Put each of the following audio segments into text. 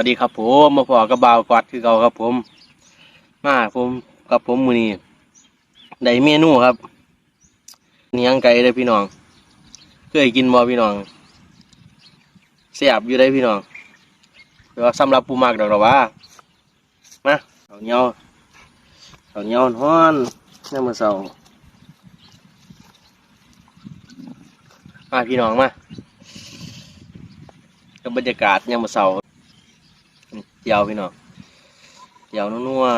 สวัสดีครับผมมาพอกับบาวกอดคือเก่าครับผม มาผมกับผมมือนี้ได้เมนูครับเนียงไก่เลยพี่น้อง เคยกินบ่พี่น้องเสียบอยู่ได้พี่น้องแต่ว่าสำหรับผู้มากดอกหรอวะมาเอาเนียวเอาเนียวฮ้อนน้ำมันเสามาพี่น้องมากับบรรยากาศยามมื้อเสาร์ เจียวพี่น้องเจียวนัวๆ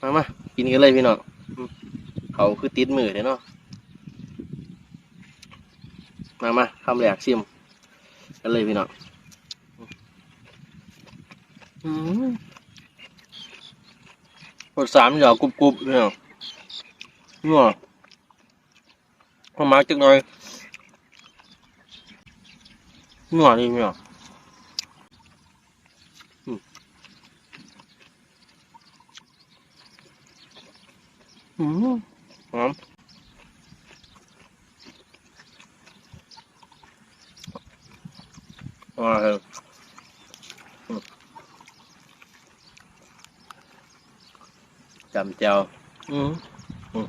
มามากินกันเลยพี่น้องอืมเขาคือติดมือเด้เนาะมามาคำแรกซิมกันเลยพี่น้องอืมรสสามอย่างกรุบกรุบพี่น้องนัวพอมาจักหน่อยนัวนี่พี่น้องอืมหอมว้าวอืม Ừ. Ừ. Ngon. Wow. Ừ. Chầm chào. Ừ. Ừ.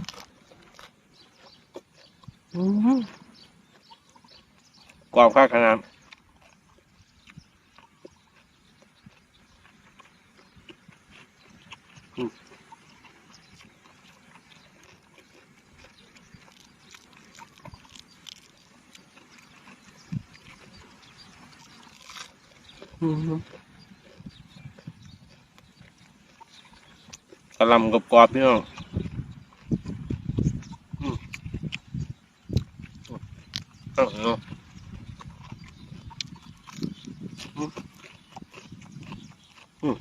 Ừ. Qua phát khả năng. งข้าขนาดอืมกระหลำกับกรอบพี่น้องอืมเอาเอาอืมอืม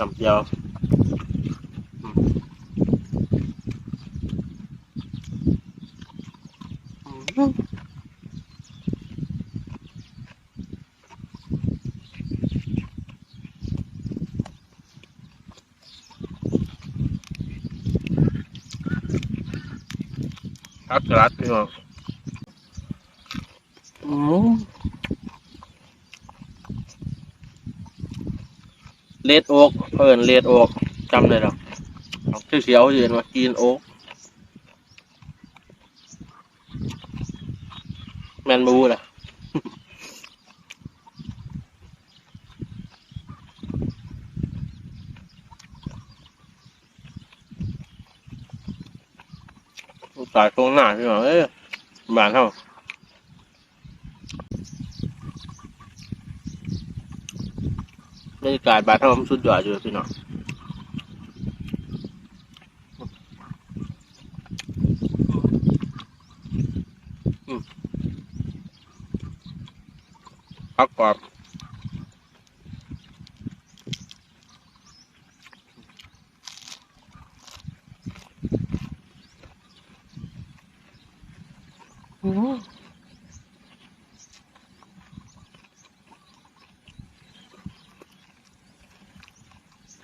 cầm vô Hấp kia ngon. Ừ. เลดโอ๊กเพิ่นเลดโอ๊กจำได้หรอกชื่อเสียวยืนว่ากินโอ๊กแมนบูล่ะตายตรงหน้าพี่น้อเอ้ยบานเท่า บรรยากาศบานเท่ามันสุดยอดอยู่พี่น้องอืมพักกรอบ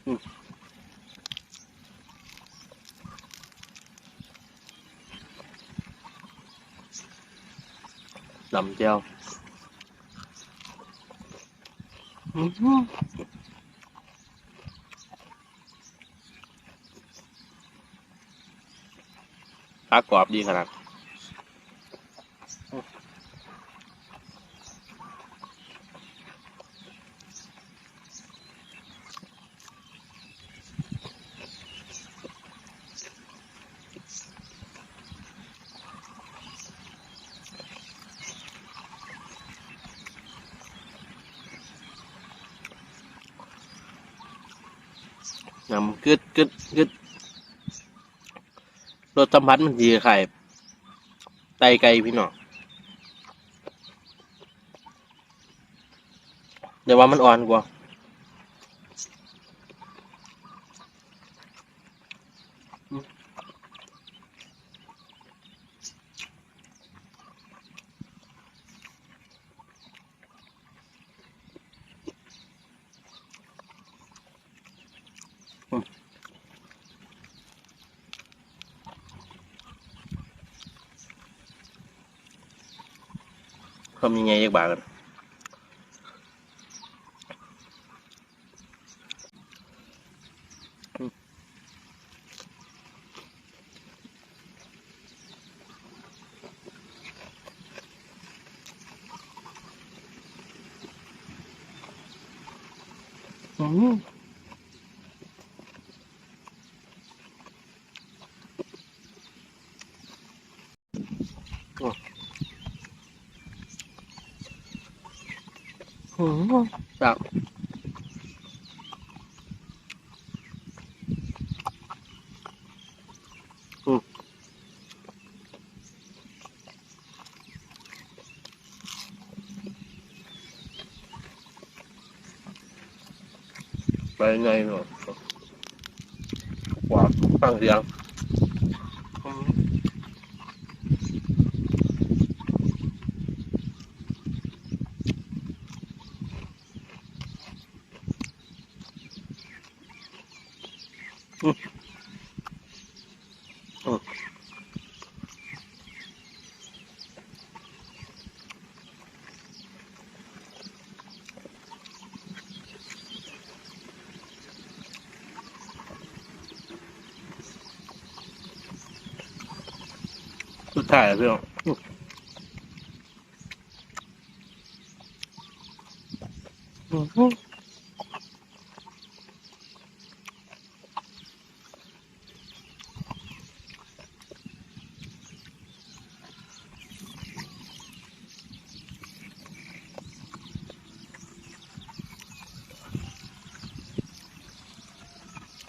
Ừ. đầm treo ác cá cọp đi hả นาดนำกึดกึดกึดรสสัมผัสมันดีไข่ไตไก่พี่น้องเดี๋ยวว่ามันอ่อนกว่า ทำยังไงยักบากันอืม khủng không sao ừ. Bên này rồi quả tăng gì ăn? 嗯，哦，不踩了，没有，嗯。哼。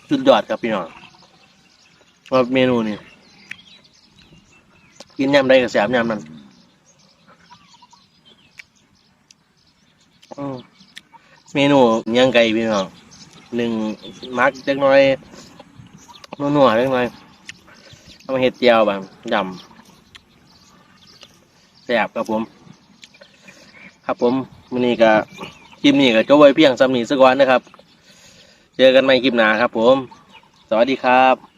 สุดยอดครับพี่น้องว่าเมนูนี้กินยำได้กับแสบยำนั้นเมนูเมียงไก่พี่น้องหนึ่งมักเจักน้อยนัวๆจักน่อยเอามาเห็ดเจียวแบบยำแสบครับผม ครับผมวันนี้ก็คลิปนี้ก็จบไว้เพียงสำนีสักวันนะครับ เจอกันใหม่คลิปหน้าครับผม สวัสดีครับ